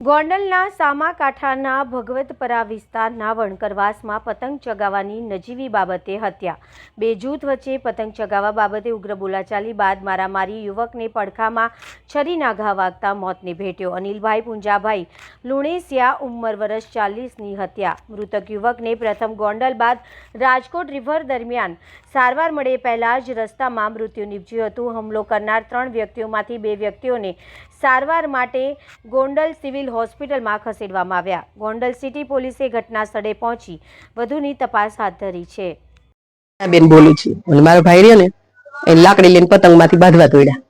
ગોંડલના સામાકાંઠાના ભગવતપરા વિસ્તારના વણકરવાસમાં પતંગ ચગાવવાની નજીવી બાબતે હત્યા. બે જૂથ વચ્ચે પતંગ ચગાવવા બાબતે ઉગ્ર બોલાચાલી બાદ મારામારી યુવકને પડખામાં છરીના ઘા વાગતા મોતને ભેટ્યો. અનિલભાઈ પુંજાભાઈ લુણેસિયા ઉંમર વર્ષ ચાલીસની હત્યા. મૃતક યુવકને પ્રથમ ગોંડલ બાદ રાજકોટ રિવર દરમિયાન સારવાર મળે પહેલાં જ રસ્તામાં મૃત્યુ નીપજ્યું હતું. હુમલો કરનાર ત્રણ વ્યક્તિઓમાંથી બે વ્યક્તિઓને સારવાર માટે ગોંડલ સિવિલ હોસ્પિટલમાં ખસેડવામાં આવ્યા. ગોંડલ સિટી પોલીસે ઘટના સ્થળે પહોંચી વધુની તપાસ હાથ ધરી છે. બેન બોલું છું. અને મારો ભાઈ રહ્યો ને એ લાકડી લઈને પતંગમાંથી બાંધવા તોડ્યા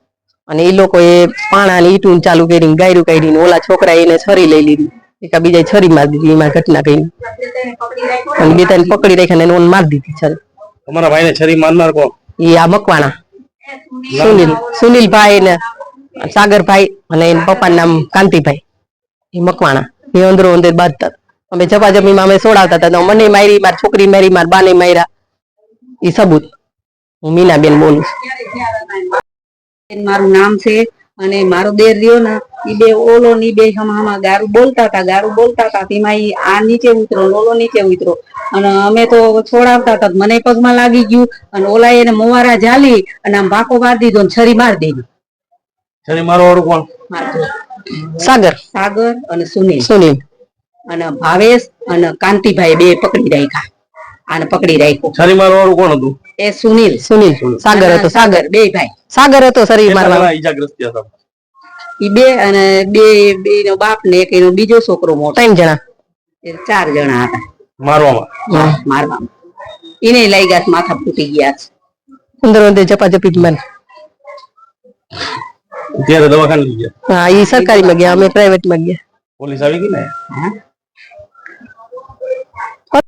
અને એ લોકો એ પાણા ની ઈટું ચાલુ કરીને ગાયરું કાઢીને ઓલા છોકરા એને છરી લઈ લીધી. એક બીજા છરી મારી દીધી એમાં ઘટના કરી અને બે ત્રણ પકડી રાખીને એને ઓન મારી દીધી છરી. તમારા ભાઈને છરી મારનાર કોણ? એ આ મકવાણા. સુનિલ સુનિલભાઈ ને સાગરભાઈ અને એના પપ્પાનું નામ કાંતિભાઈ. એ મકવાણા. એ અંદરો અંદર બાંધતા. અમે જપાજપીમાં અમે સોડાવતા હતા મને મારી મારી છોકરી મારી માર બાને માર્યા. એ સબૂત. હું મીનાબેન બોલું છું. મારું નામ છે અને મારો દેર રહ્યો ને એ બે ઓલો ની બે હમામાં ગારું બોલતા હતા ગારું બોલતા હતા. તેમાં એ આ નીચે ઉતરો ઓલો નીચે ઉતરો. અને અમે તો છોડાવતા હતા. મને પગમાં લાગી ગયું અને ઓલા એને મોવારા જાલી અને આમ ભાકો મારી દીધો ને છરી મારી દીધી. છરી મારો કોણ? મારતો. સાગર. સાગર અને સુનિલ. સુનિલ. અને ભાવેશ અને કાંતિભાઈ બે પકડી રાખ્યા. આને પકડી રાખ્યો. છરી મારવાનું કોણ હતું? એ સુનિલ. સુનિલ. સાગર હતો. સાગર બે ભાઈ. સાગર હતો શરીર મારવા ઈજાગ્રસ્ત હતા. ઈ બે અને બે બે નો બાપ ને એક એનો બીજો છોકરો મોટો. ત્રણ જણા. એ ચાર જણા હતા. મારવામાં. મારવામાં. એને લઈ ગયા માથા ફૂટી ગયા છે. અંદર અંદર જપા જપી મારી ત્યારે દવાખાને ગયા. હા એ સરકારી માં ગયા અમે પ્રાઇવેટમાં ગયા. પોલીસ આવી ગઈ ને?